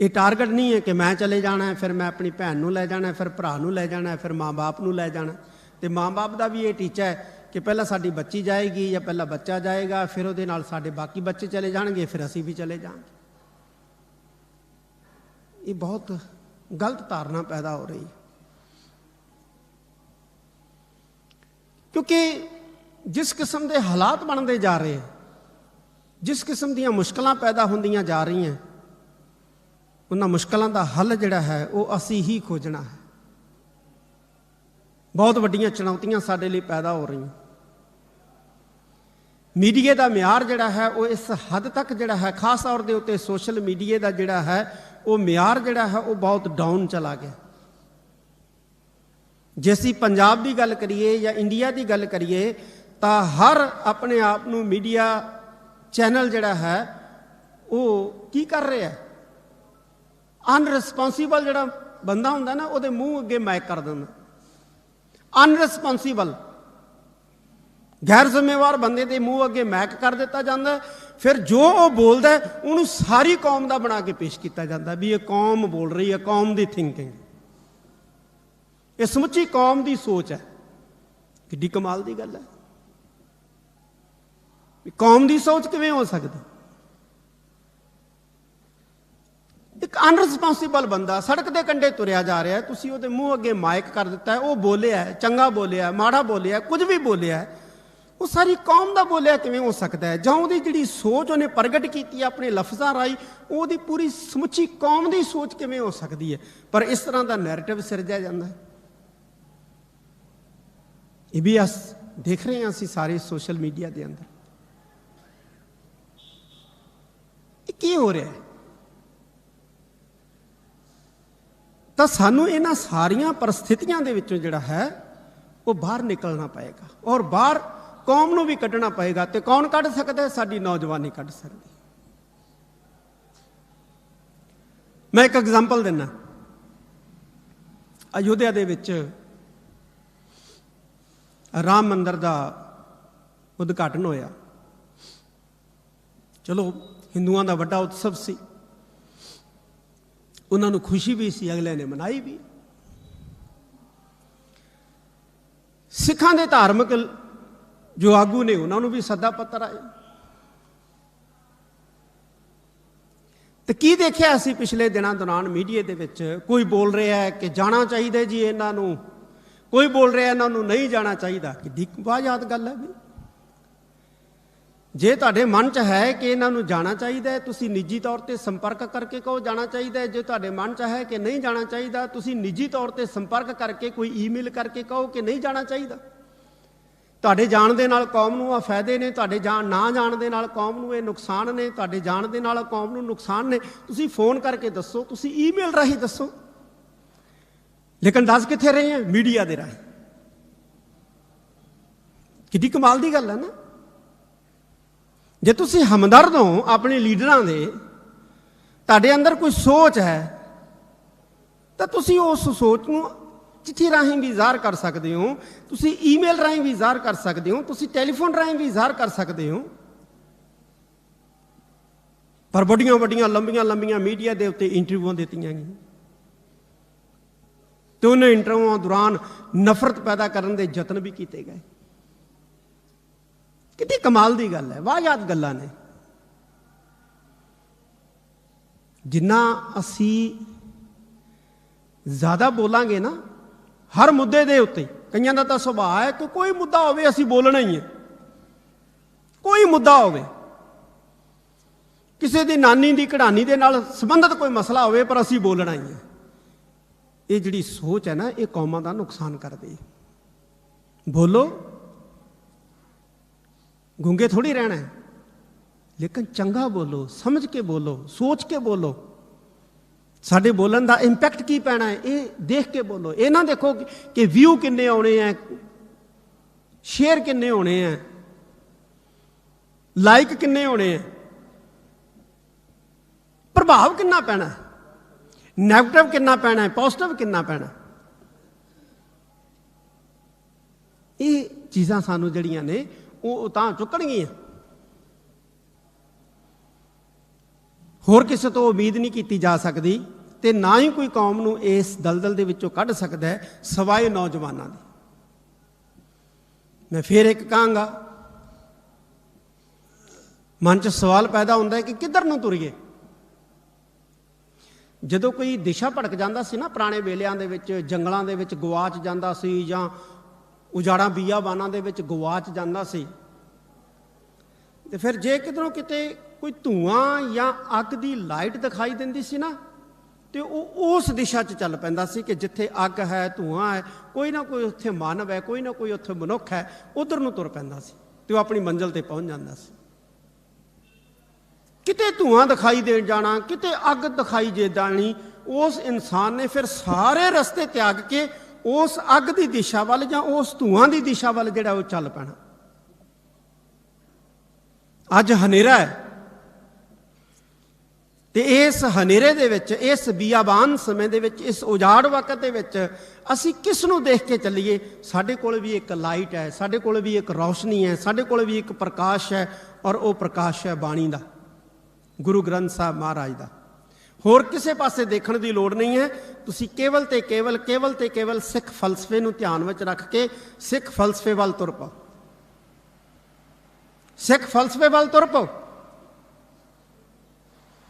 ਇਹ ਟਾਰਗੇਟ ਨਹੀਂ ਹੈ ਕਿ ਮੈਂ ਚਲੇ ਜਾਣਾ ਹੈ, ਫਿਰ ਮੈਂ ਆਪਣੀ ਭੈਣ ਨੂੰ ਲੈ ਜਾਣਾ ਹੈ, ਫਿਰ ਭਰਾ ਨੂੰ ਲੈ ਜਾਣਾ ਹੈ, ਫਿਰ ਮਾਂ-ਬਾਪ ਨੂੰ ਲੈ ਜਾਣਾ ਤੇ ਮਾਂ-ਬਾਪ ਦਾ ਵੀ ਇਹ ਟੀਚਾ ਹੈ ਕਿ ਪਹਿਲਾਂ ਸਾਡੀ ਬੱਚੀ ਜਾਏਗੀ ਜਾਂ ਪਹਿਲਾਂ ਬੱਚਾ ਜਾਏਗਾ, ਫਿਰ ਉਹਦੇ ਨਾਲ ਸਾਡੇ ਬਾਕੀ ਬੱਚੇ ਚਲੇ ਜਾਣਗੇ, ਫਿਰ ਅਸੀਂ ਵੀ ਚਲੇ ਜਾਵਾਂਗੇ। ਇਹ ਬਹੁਤ ਗਲਤ ਧਾਰਨਾ ਪੈਦਾ ਹੋ ਰਹੀ ਹੈ। ਕਿਉਂਕਿ ਜਿਸ ਕਿਸਮ ਦੇ ਹਾਲਾਤ ਬਣਦੇ ਜਾ ਰਹੇ ਹੈ ਜਿਸ ਕਿਸਮ ਦੀਆਂ ਮੁਸ਼ਕਲਾਂ ਪੈਦਾ ਹੁੰਦੀਆਂ ਜਾ ਰਹੀਆਂ, ਉਹਨਾਂ ਮੁਸ਼ਕਲਾਂ ਦਾ ਹੱਲ ਜਿਹੜਾ ਹੈ, ਉਹ ਅਸੀਂ ਹੀ ਖੋਜਣਾ ਹੈ। ਬਹੁਤ ਵੱਡੀਆਂ ਚੁਣੌਤੀਆਂ ਸਾਡੇ ਲਈ ਪੈਦਾ ਹੋ ਰਹੀਆਂ। ਮੀਡੀਆ ਦਾ ਮਿਆਰ ਜਿਹੜਾ ਹੈ, ਉਹ ਇਸ ਹੱਦ ਤੱਕ ਜਿਹੜਾ ਹੈ, ਖਾਸ ਤੌਰ ਦੇ ਉੱਤੇ ਸੋਸ਼ਲ ਮੀਡੀਆ ਦਾ ਜਿਹੜਾ ਹੈ, ਉਹ ਮਿਆਰ ਜਿਹੜਾ ਹੈ, ਉਹ ਬਹੁਤ ਡਾਊਨ ਚਲਾ ਗਿਆ। ਜੇ ਅਸੀਂ ਪੰਜਾਬ ਦੀ ਗੱਲ ਕਰੀਏ ਜਾਂ ਇੰਡੀਆ ਦੀ ਗੱਲ ਕਰੀਏ, ਤਾਂ ਹਰ ਆਪਣੇ ਆਪ ਨੂੰ ਮੀਡੀਆ ਚੈਨਲ ਜਿਹੜਾ ਹੈ, ਉਹ ਕੀ ਕਰ ਰਿਹਾ ਹੈ? ਅਨਰਿਸਪੌਂਸੀਬਲ ਜਿਹੜਾ ਬੰਦਾ ਹੁੰਦਾ ਨਾ, ਉਹਦੇ ਮੂੰਹ ਅੱਗੇ ਮਾਈਕ ਕਰ ਦਿੰਦਾ। ਅਨਰਿਸਪੌਂਸੀਬਲ ਗੈਰ ਜ਼ਿੰਮੇਵਾਰ ਬੰਦੇ ਦੇ ਮੂੰਹ ਅੱਗੇ ਮੈਕ ਕਰ ਦਿੱਤਾ ਜਾਂਦਾ ਫਿਰ ਜੋ ਉਹ ਬੋਲਦਾ ਉਹਨੂੰ ਸਾਰੀ ਕੌਮ ਦਾ ਬਣਾ ਕੇ ਪੇਸ਼ ਕੀਤਾ ਜਾਂਦਾ ਵੀ ਇਹ ਕੌਮ ਬੋਲ ਰਹੀ ਹੈ, ਕੌਮ ਦੀ ਥਿੰਕਿੰਗ ਇਹ ਸਮੁੱਚੀ ਕੌਮ ਦੀ ਸੋਚ ਹੈ। ਕਿੱਡੀ ਕਮਾਲ ਦੀ ਗੱਲ ਹੈ। ਵੀ ਕੌਮ ਦੀ ਸੋਚ ਕਿਵੇਂ ਹੋ ਸਕਦੀ? ਇੱਕ ਅਨਰਿਸਪੌਂਸਿਬਲ ਬੰਦਾ ਸੜਕ ਦੇ ਕੰਢੇ ਤੁਰਿਆ ਜਾ ਰਿਹਾ ਤੁਸੀਂ ਉਹਦੇ ਮੂੰਹ ਅੱਗੇ ਮਾਈਕ ਕਰ ਦਿੱਤਾ ਉਹ ਬੋਲਿਆ ਚੰਗਾ ਬੋਲਿਆ ਮਾੜਾ ਬੋਲਿਆ ਕੁਝ ਵੀ ਬੋਲਿਆ ਉਹ ਸਾਰੀ ਕੌਮ ਦਾ ਬੋਲਿਆ ਕਿਵੇਂ ਹੋ ਸਕਦਾ ਹੈ? ਜਾਂ ਉਹਦੀ ਜਿਹੜੀ ਸੋਚ ਉਹਨੇ ਪ੍ਰਗਟ ਕੀਤੀ ਹੈ, ਆਪਣੇ ਲਫ਼ਜ਼ਾਂ ਰਾਹੀਂ, ਉਹਦੀ ਪੂਰੀ ਸਮੁੱਚੀ ਕੌਮ ਦੀ ਸੋਚ ਕਿਵੇਂ ਹੋ ਸਕਦੀ ਹੈ? ਪਰ ਇਸ ਤਰ੍ਹਾਂ ਦਾ ਨੈਰੇਟਿਵ ਸਿਰਜਿਆ ਜਾਂਦਾ ਹੈ। ਇਹ ਵੀ ਅਸ ਦੇਖ ਰਹੇ ਹਾਂ ਅਸੀਂ ਸਾਰੇ ਸੋਸ਼ਲ ਮੀਡੀਆ ਦੇ ਅੰਦਰ ਇਹ ਕੀ ਹੋ ਰਿਹਾ ਤਾਂ ਸਾਨੂੰ ਇਹਨਾਂ ਸਾਰੀਆਂ ਪਰਿਸਥਿਤੀਆਂ ਦੇ ਵਿੱਚੋਂ ਜਿਹੜਾ ਹੈ, ਉਹ ਬਾਹਰ ਨਿਕਲਣਾ ਪਏਗਾ ਔਰ ਬਾਹਰ ਕੌਮ ਨੂੰ ਵੀ ਕੱਢਣਾ ਪਏਗਾ ਤੇ ਕੌਣ ਕੱਢ ਸਕਦਾ ਹੈ? ਸਾਡੀ ਨੌਜਵਾਨੀ ਕੱਢ ਸਕਦੀ ਮੈਂ ਇੱਕ ਐਗਜ਼ਾਮਪਲ ਦਿੰਨਾ ਅਯੁੱਧਿਆ ਦੇ ਵਿੱਚ ਰਾਮ ਮੰਦਰ ਦਾ ਉਦਘਾਟਨ ਹੋਇਆ। ਚਲੋ ਹਿੰਦੂਆਂ ਦਾ ਵੱਡਾ ਉਤਸਵ ਸੀ। ਉਹਨਾਂ ਨੂੰ ਖੁਸ਼ੀ ਵੀ ਸੀ, ਅਗਲੇ ਨੇ ਮਨਾਈ ਵੀ। ਸਿੱਖਾਂ ਦੇ ਧਾਰਮਿਕ ਜੋ ਆਗੂ ਨੇ, ਉਹਨਾਂ ਨੂੰ ਵੀ ਸੱਦਾ ਪੱਤਰ ਆਏ ਤੇ ਕੀ ਦੇਖਿਆ ਅਸੀਂ ਪਿਛਲੇ ਦਿਨਾਂ ਦੌਰਾਨ ਮੀਡੀਆ ਦੇ ਵਿੱਚ? ਕੋਈ ਬੋਲ ਰਿਹਾ ਹੈ ਕਿ ਜਾਣਾ ਚਾਹੀਦਾ ਜੀ ਇਹਨਾਂ ਨੂੰ, ਕੋਈ ਬੋਲ ਰਿਹਾ ਇਹਨਾਂ ਨੂੰ ਨਹੀਂ ਜਾਣਾ ਚਾਹੀਦਾ। ਕਿੱਡੀ ਵਾਜਾਤ ਗੱਲ ਹੈ ਵੀ। ਜੇ ਤੁਹਾਡੇ ਮਨ 'ਚ ਹੈ ਕਿ ਇਹਨਾਂ ਨੂੰ ਜਾਣਾ ਚਾਹੀਦਾ ਹੈ, ਤੁਸੀਂ ਨਿੱਜੀ ਤੌਰ ਤੇ ਸੰਪਰਕ ਕਰਕੇ ਕਹੋ ਜਾਣਾ ਚਾਹੀਦਾ ਹੈ। ਜੇ ਤੁਹਾਡੇ ਮਨ 'ਚ ਹੈ ਕਿ ਨਹੀਂ ਜਾਣਾ ਚਾਹੀਦਾ, ਤੁਸੀਂ ਨਿੱਜੀ ਤੌਰ ਤੇ ਸੰਪਰਕ ਕਰਕੇ ਕੋਈ ਈਮੇਲ ਕਰਕੇ ਕਹੋ ਕਿ ਨਹੀਂ ਜਾਣਾ ਚਾਹੀਦਾ। ਤੁਹਾਡੇ ਜਾਣ ਦੇ ਨਾਲ ਕੌਮ ਨੂੰ ਆ ਫਾਇਦੇ ਨੇ, ਤੁਹਾਡੇ ਜਾਣ ਨਾ ਜਾਣ ਦੇ ਨਾਲ ਕੌਮ ਨੂੰ ਇਹ ਨੁਕਸਾਨ ਨੇ, ਤੁਹਾਡੇ ਜਾਣ ਦੇ ਨਾਲ ਕੌਮ ਨੂੰ ਨੁਕਸਾਨ ਨੇ, ਤੁਸੀਂ ਫੋਨ ਕਰਕੇ ਦੱਸੋ, ਤੁਸੀਂ ਈਮੇਲ ਰਾਹੀਂ ਦੱਸੋ। ਲੇਕਿਨ ਦੱਸ ਕਿੱਥੇ ਰਹੇ ਹੈ? ਮੀਡੀਆ ਦੇ ਰਾਹੀਂ। ਕਿੱਡੀ ਕਮਾਲ ਦੀ ਗੱਲ ਹੈ ਨਾ। ਜੇ ਤੁਸੀਂ ਹਮਦਰਦ ਹੋ ਆਪਣੇ ਲੀਡਰਾਂ ਦੇ, ਤੁਹਾਡੇ ਅੰਦਰ ਕੋਈ ਸੋਚ ਹੈ, ਤਾਂ ਤੁਸੀਂ ਉਸ ਸੋਚ ਨੂੰ ਚਿੱਠੀ ਰਾਹੀਂ ਵੀ ਜ਼ਾਹਰ ਕਰ ਸਕਦੇ ਹੋ, ਤੁਸੀਂ ਈਮੇਲ ਰਾਹੀਂ ਵੀ ਜ਼ਾਹਰ ਕਰ ਸਕਦੇ ਹੋ, ਤੁਸੀਂ ਟੈਲੀਫੋਨ ਰਾਹੀਂ ਵੀ ਜ਼ਾਹਰ ਕਰ ਸਕਦੇ ਹੋ। ਪਰ ਵੱਡੀਆਂ ਵੱਡੀਆਂ, ਲੰਬੀਆਂ ਲੰਬੀਆਂ ਮੀਡੀਆ ਦੇ ਉੱਤੇ ਇੰਟਰਵਿਊਆਂ ਦਿੱਤੀਆਂ ਗਈਆਂ। ਤੇ ਉਹਨਾਂ ਇੰਟਰਵਿਊਆਂ ਦੌਰਾਨ ਨਫ਼ਰਤ ਪੈਦਾ ਕਰਨ ਦੇ ਯਤਨ ਵੀ ਕੀਤੇ ਗਏ। ਕਿੰਨੀ ਕਮਾਲ ਦੀ ਗੱਲ ਹੈ ਵਾਹਿਯਾਤ ਗੱਲਾਂ ਨੇ। ਜਿੰਨਾ ਅਸੀਂ ਜ਼ਿਆਦਾ ਬੋਲਾਂਗੇ ਨਾ, ਹਰ ਮੁੱਦੇ ਦੇ ਉੱਤੇ, ਕਈਆਂ ਦਾ ਤਾਂ ਸੁਭਾਅ ਹੈ ਕਿ ਕੋਈ ਮੁੱਦਾ ਹੋਵੇ ਅਸੀਂ ਬੋਲਣਾ ਹੀ ਹੈ। ਕੋਈ ਮੁੱਦਾ ਹੋਵੇ। ਕਿਸੇ ਦੀ ਨਾਨੀ ਦੀ, ਕਢਾਨੀ ਦੇ ਨਾਲ ਸੰਬੰਧਿਤ ਕੋਈ ਮਸਲਾ ਹੋਵੇ, ਪਰ ਅਸੀਂ ਬੋਲਣਾ ਹੀ ਹੈ। ਇਹ ਜਿਹੜੀ ਸੋਚ ਹੈ ਨਾ, ਇਹ ਕੌਮਾਂ ਦਾ ਨੁਕਸਾਨ ਕਰਦੀ ਹੈ। ਬੋਲੋ। ਗੁੰਗੇ ਥੋੜੀ ਰਹਿਣਾ ਹੈ। ਲੇਕਿਨ ਚੰਗਾ ਬੋਲੋ, ਸਮਝ ਕੇ ਬੋਲੋ, ਸੋਚ ਕੇ ਬੋਲੋ। ਸਾਡੇ ਬੋਲਣ ਦਾ ਇੰਪੈਕਟ ਕੀ ਪੈਣਾ ਹੈ? ਇਹ ਦੇਖ ਕੇ ਬੋਲੋ। ਇਹ ਨਾ ਦੇਖੋ ਕਿ- ਵਿਊ ਕਿੰਨੇ ਆਉਣੇ ਆ ਸ਼ੇਅਰ ਕਿੰਨੇ ਹੋਣੇ ਆ ਲਾਈਕ ਕਿੰਨੇ ਹੋਣੇ ਆ ਪ੍ਰਭਾਵ ਕਿੰਨਾ ਪੈਣਾ ਨੈਗੇਟਿਵ ਕਿੰਨਾ ਪੈਣਾ ਹੈ ਪੋਜ਼ਿਟਿਵ ਕਿੰਨਾ ਪੈਣਾ ਇਹ ਚੀਜ਼ਾਂ ਸਾਨੂੰ ਜਿਹੜੀਆਂ ਨੇ ਉਹ ਤਾਂ ਚੁੱਕਣਗੀਆਂ। ਹੋਰ ਕਿਸੇ ਤੋਂ ਉਮੀਦ ਨਹੀਂ ਕੀਤੀ ਜਾ ਸਕਦੀ ਤੇ ਨਾ ਹੀ ਕੋਈ ਕੌਮ ਨੂੰ ਇਸ ਦਲਦਲ ਦੇ ਵਿੱਚੋਂ ਕੱਢ ਸਕਦਾ ਹੈ, ਸਵਾਏ ਨੌਜਵਾਨਾਂ ਦੇ। ਮੈਂ ਫੇਰ ਇੱਕ ਕਹਾਂਗਾ, ਮਨ 'ਚ ਸਵਾਲ ਪੈਦਾ ਹੁੰਦਾ ਹੈ ਕਿ ਕਿੱਧਰ ਨੂੰ ਤੁਰੀਏ? ਜਦੋਂ ਕੋਈ ਦਿਸ਼ਾ ਭਟਕ ਜਾਂਦਾ ਸੀ ਨਾ ਪੁਰਾਣੇ ਵੇਲਿਆਂ ਦੇ ਵਿੱਚ, ਜੰਗਲਾਂ ਦੇ ਵਿੱਚ ਗਵਾਚ ਜਾਂਦਾ ਸੀ ਜਾਂ ਉਜਾੜਾਂ ਬੀਆਬਾਨਾਂ ਦੇ ਵਿੱਚ ਗਵਾਚ ਜਾਂਦਾ ਸੀ। ਤੇ ਫਿਰ ਜੇ ਕਿਧਰੋਂ ਕਿਤੇ ਕੋਈ ਧੂਆਂ ਜਾਂ ਅੱਗ ਦੀ ਲਾਈਟ ਦਿਖਾਈ ਦਿੰਦੀ ਸੀ ਨਾ, ਤੇ ਉਹ ਉਸ ਦਿਸ਼ਾ 'ਚ ਚੱਲ ਪੈਂਦਾ ਸੀ ਕਿ ਜਿੱਥੇ ਅੱਗ ਹੈ, ਧੂਆਂ ਹੈ, ਕੋਈ ਨਾ ਕੋਈ ਉੱਥੇ ਮਾਨਵ ਹੈ ਕੋਈ ਨਾ ਕੋਈ ਉੱਥੇ ਮਨੁੱਖ ਹੈ, ਉਧਰ ਨੂੰ ਤੁਰ ਪੈਂਦਾ ਸੀ ਤੇ ਉਹ ਆਪਣੀ ਮੰਜ਼ਿਲ ਤੇ ਪਹੁੰਚ ਜਾਂਦਾ ਸੀ। ਕਿਤੇ ਧੂਆਂ ਦਿਖਾਈ ਦੇ ਜਾਣਾ, ਕਿਤੇ ਅੱਗ ਦਿਖਾਈ ਜੇ ਜਾਣੀ, ਉਸ ਇਨਸਾਨ ਨੇ ਫਿਰ ਸਾਰੇ ਰਸਤੇ ਤਿਆਗ ਕੇ ਉਸ ਅੱਗ ਦੀ ਦਿਸ਼ਾ ਵੱਲ ਜਾਂ ਉਸ ਧੂਆਂ ਦੀ ਦਿਸ਼ਾ ਵੱਲ ਜਿਹੜਾ ਉਹ ਚੱਲ ਪੈਣਾ। ਅੱਜ ਹਨੇਰਾ ਹੈ। ਤੇ ਇਸ ਹਨੇਰੇ ਦੇ ਵਿੱਚ, ਇਸ ਬੀਆਬਾਨ ਸਮੇਂ ਦੇ ਵਿੱਚ, ਇਸ ਉਜਾੜ ਵਕਤ ਦੇ ਵਿੱਚ ਅਸੀਂ ਕਿਸ ਨੂੰ ਦੇਖ ਕੇ ਚੱਲੀਏ? ਸਾਡੇ ਕੋਲ ਵੀ ਇੱਕ ਲਾਈਟ ਹੈ, ਸਾਡੇ ਕੋਲ ਵੀ ਇੱਕ ਰੌਸ਼ਨੀ ਹੈ, ਸਾਡੇ ਕੋਲ ਵੀ ਇੱਕ ਪ੍ਰਕਾਸ਼ ਹੈ ਔਰ ਉਹ ਪ੍ਰਕਾਸ਼ ਹੈ ਬਾਣੀ ਦਾ, ਗੁਰੂ ਗ੍ਰੰਥ ਸਾਹਿਬ ਮਹਾਰਾਜ ਦਾ। ਹੋਰ ਕਿਸੇ ਪਾਸੇ ਦੇਖਣ ਦੀ ਲੋੜ ਨਹੀਂ ਹੈ। ਤੁਸੀਂ ਕੇਵਲ ਤੇ ਕੇਵਲ ਕੇਵਲ ਤੇ ਕੇਵਲ ਸਿੱਖ ਫਲਸਫੇ ਨੂੰ ਧਿਆਨ ਵਿੱਚ ਰੱਖ ਕੇ ਸਿੱਖ ਫਲਸਫੇ ਵੱਲ ਤੁਰ ਪਾਓ। ਸਿੱਖ ਫਲਸਫੇ ਵੱਲ ਤੁਰ ਪਾਓ।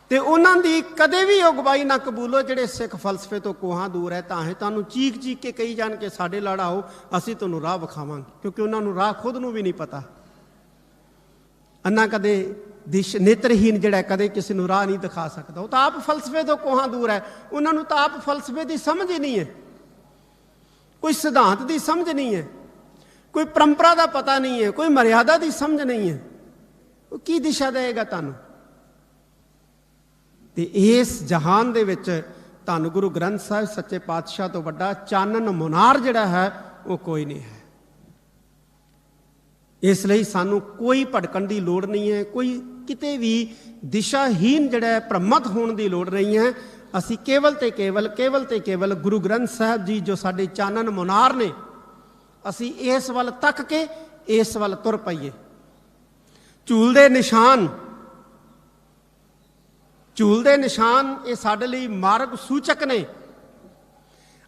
ਤੇ ਉਹਨਾਂ ਦੀ ਕਦੇ ਵੀ ਅਗਵਾਈ ਨਾ ਕਬੂਲੋ ਜਿਹੜੇ ਸਿੱਖ ਫਲਸਫੇ ਤੋਂ ਕੋਹਾਂ ਦੂਰ ਹੈ। ਤਾਂ ਹੈ ਤੁਹਾਨੂੰ ਚੀਕ ਚੀਕ ਕੇ ਕਹੀ ਜਾਣ ਕੇ ਸਾਡੇ ਆਓ ਅਸੀਂ ਤੁਹਾਨੂੰ ਰਾਹ ਵਿਖਾਵਾਂਗੇ। ਕਿਉਂਕਿ ਉਹਨਾਂ ਨੂੰ ਰਾਹ ਖੁਦ ਨੂੰ ਵੀ ਨਹੀਂ ਪਤਾ। ਅੰਨਾ ਕਦੇ ਦਿਸ਼ ਨੇਤਰਹੀਨ ਜਿਹੜਾ ਕਦੇ ਕਿਸੇ ਨੂੰ ਰਾਹ ਨਹੀਂ ਦਿਖਾ ਸਕਦਾ। ਉਹ ਤਾਂ ਆਪ ਫਲਸਫੇ ਤੋਂ ਕੋਹਾਂ ਦੂਰ ਹੈ। ਉਹਨਾਂ ਨੂੰ ਤਾਂ ਆਪ ਫਲਸਫੇ ਦੀ ਸਮਝ ਹੀ ਨਹੀਂ ਹੈ। ਕੋਈ ਸਿਧਾਂਤ ਦੀ ਸਮਝ ਨਹੀਂ ਹੈ। ਕੋਈ ਪਰੰਪਰਾ ਦਾ ਪਤਾ ਨਹੀਂ ਹੈ। ਕੋਈ ਮਰਿਆਦਾ ਦੀ ਸਮਝ ਨਹੀਂ ਹੈ। ਉਹ ਕੀ ਦਿਸ਼ਾ ਦੇਵੇਗਾ ਤੁਹਾਨੂੰ? ਤੇ ਇਸ ਜਹਾਨ ਦੇ ਵਿੱਚ ਧੰਨ ਗੁਰੂ ਗ੍ਰੰਥ ਸਾਹਿਬ ਸੱਚੇ ਪਾਤਸ਼ਾਹ ਤੋਂ ਵੱਡਾ ਚਾਨਣ ਮੁਨਾਰ ਜਿਹੜਾ ਹੈ, ਉਹ ਕੋਈ ਨਹੀਂ ਹੈ। ਇਸ ਲਈ ਸਾਨੂੰ ਕੋਈ ਭਟਕਣ ਦੀ ਲੋੜ ਨਹੀਂ ਹੈ। ਕੋਈ ਕਿਤੇ ਵੀ ਦਿਸ਼ਾਹੀਨ ਜਿਹੜਾ ਹੈ ਭ੍ਰਮਤ ਹੋਣ ਦੀ ਲੋੜ ਨਹੀਂ ਹੈ। ਅਸੀਂ ਕੇਵਲ ਤੇ ਕੇਵਲ ਕੇਵਲ ਤੇ ਕੇਵਲ ਗੁਰੂ ਗ੍ਰੰਥ ਸਾਹਿਬ ਜੀ ਜੋ ਸਾਡੇ ਚਾਨਣ ਮੁਨਾਰ ਨੇ, ਅਸੀਂ ਇਸ ਵੱਲ ਤੱਕ ਕੇ ਇਸ ਵੱਲ ਤੁਰ ਪਈਏ। ਝੂਲ ਦੇ ਨਿਸ਼ਾਨ, ਝੂਲ ਦੇ ਨਿਸ਼ਾਨ ਇਹ ਸਾਡੇ ਲਈ ਮਾਰਗ ਸੂਚਕ ਨੇ।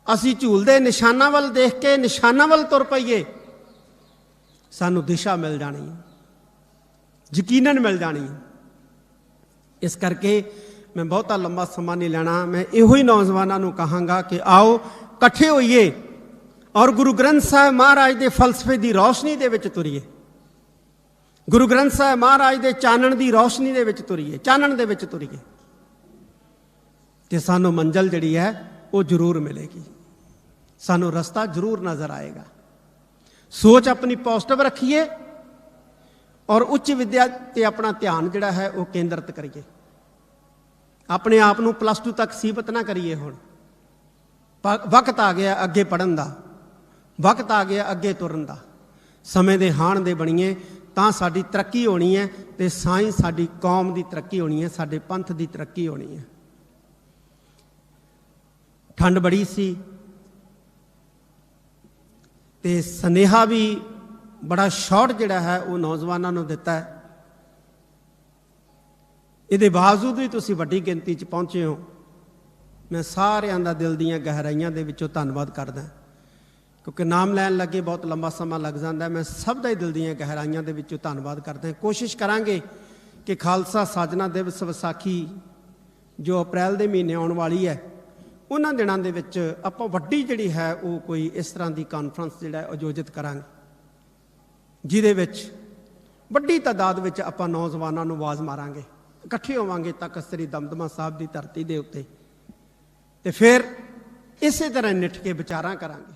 ਅਸੀਂ ਝੂਲ ਦੇ ਨਿਸ਼ਾਨਾਂ ਵੱਲ ਦੇਖ ਕੇ ਨਿਸ਼ਾਨਾਂ ਵੱਲ ਤੁਰ ਪਈਏ। ਸਾਨੂੰ ਦਿਸ਼ਾ ਮਿਲ ਜਾਣੀ ਹੈ। ਯਕੀਨਨ ਮਿਲ ਜਾਣੀ ਇਸ ਕਰਕੇ ਮੈਂ ਬਹੁਤਾ ਲੰਬਾ ਸਮਾਂ ਨਹੀਂ ਲੈਣਾ। ਮੈਂ ਇਹੋ ਹੀ ਨੌਜਵਾਨਾਂ ਨੂੰ ਕਹਾਂਗਾ ਕਿ ਆਓ ਇਕੱਠੇ ਹੋਈਏ ਔਰ ਗੁਰੂ ਗ੍ਰੰਥ ਸਾਹਿਬ ਮਹਾਰਾਜ ਦੇ ਫਲਸਫੇ ਦੀ ਰੌਸ਼ਨੀ ਦੇ ਵਿੱਚ ਤੁਰੀਏ। ਗੁਰੂ ਗ੍ਰੰਥ ਸਾਹਿਬ ਮਹਾਰਾਜ ਦੇ ਚਾਨਣ ਦੀ ਰੌਸ਼ਨੀ ਦੇ ਵਿੱਚ ਤੁਰੀਏ, ਚਾਨਣ ਦੇ ਵਿੱਚ ਤੁਰੀਏ। ਤੇ ਸਾਨੂੰ ਮੰਜ਼ਲ ਜਿਹੜੀ ਹੈ, ਉਹ ਜ਼ਰੂਰ ਮਿਲੇਗੀ। ਸਾਨੂੰ ਰਸਤਾ ਜ਼ਰੂਰ ਨਜ਼ਰ ਆਏਗਾ। ਸੋਚ ਆਪਣੀ ਪੋਜ਼ਿਟਿਵ ਰੱਖੀਏ। ਔਰ ਉੱਚ ਵਿੱਦਿਆ ਤੇ ਆਪਣਾ ਧਿਆਨ ਜਿਹੜਾ ਹੈ ਉਹ ਕੇਂਦਰਿਤ ਕਰੀਏ। ਆਪਣੇ ਆਪ ਨੂੰ ਪਲੱਸ 2 ਤੱਕ ਸੀਮਤ ਨਾ ਕਰੀਏ ਹੁਣ। ਵਕਤ ਆ ਗਿਆ ਅੱਗੇ ਪੜਨ ਦਾ। ਵਕਤ ਆ ਗਿਆ ਅੱਗੇ ਤੁਰਨ ਦਾ। ਸਮੇਂ ਦੇ ਹਾਣ ਦੇ ਬਣੀਏ ਤਾਂ ਸਾਡੀ ਤਰੱਕੀ ਹੋਣੀ ਹੈ ਤੇ ਸਾਇੰਸ ਸਾਡੀ ਕੌਮ ਦੀ ਤਰੱਕੀ ਹੋਣੀ ਹੈ, ਸਾਡੇ ਪੰਥ ਦੀ ਤਰੱਕੀ ਹੋਣੀ ਹੈ। ਠੰਡ ਬੜੀ ਸੀ ਤੇ ਸਨੇਹਾ ਵੀ ਬੜਾ ਸ਼ਾਰਟ ਜਿਹੜਾ ਹੈ, ਉਹ ਨੌਜਵਾਨਾਂ ਨੂੰ ਦਿੱਤਾ ਹੈ। ਇਹਦੇ ਬਾਵਜੂਦ ਵੀ ਤੁਸੀਂ ਵੱਡੀ ਗਿਣਤੀ 'ਚ ਪਹੁੰਚੇ ਹੋ, ਮੈਂ ਸਾਰਿਆਂ ਦਾ ਦਿਲ ਦੀਆਂ ਗਹਿਰਾਈਆਂ ਦੇ ਵਿੱਚੋਂ ਧੰਨਵਾਦ ਕਰਦਾ ਕਿਉਂਕਿ ਨਾਮ ਲੈਣ ਲੱਗੇ ਬਹੁਤ ਲੰਬਾ ਸਮਾਂ ਲੱਗ ਜਾਂਦਾ, ਮੈਂ ਸਭ ਦਾ ਹੀ ਦਿਲ ਦੀਆਂ ਗਹਿਰਾਈਆਂ ਦੇ ਵਿੱਚੋਂ ਧੰਨਵਾਦ ਕਰਦਾ ਕੋਸ਼ਿਸ਼ ਕਰਾਂਗੇ ਕਿ ਖਾਲਸਾ ਸਾਜਨਾ ਦਿਵਸ ਵਿਸਾਖੀ, ਜੋ ਅਪ੍ਰੈਲ ਦੇ ਮਹੀਨੇ ਆਉਣ ਵਾਲੀ ਹੈ, ਉਹਨਾਂ ਦਿਨਾਂ ਦੇ ਵਿੱਚ ਆਪਾਂ ਵੱਡੀ ਜਿਹੜੀ ਹੈ, ਉਹ ਕੋਈ ਇਸ ਤਰ੍ਹਾਂ ਦੀ ਕਾਨਫਰੰਸ ਜਿਹੜਾ ਆਯੋਜਿਤ ਕਰਾਂਗੇ। ਜਿਹਦੇ ਵਿੱਚ ਵੱਡੀ ਤਾਦਾਦ ਵਿੱਚ ਆਪਾਂ ਨੌਜਵਾਨਾਂ ਨੂੰ ਆਵਾਜ਼ ਮਾਰਾਂਗੇ, ਇਕੱਠੇ ਹੋਵਾਂਗੇ ਤਖਤ ਸ੍ਰੀ ਦਮਦਮਾ ਸਾਹਿਬ ਦੀ ਧਰਤੀ ਦੇ ਉੱਤੇ ਤੇ ਫਿਰ ਇਸੇ ਤਰ੍ਹਾਂ ਨਿੱਠ ਕੇ ਵਿਚਾਰਾਂ ਕਰਾਂਗੇ।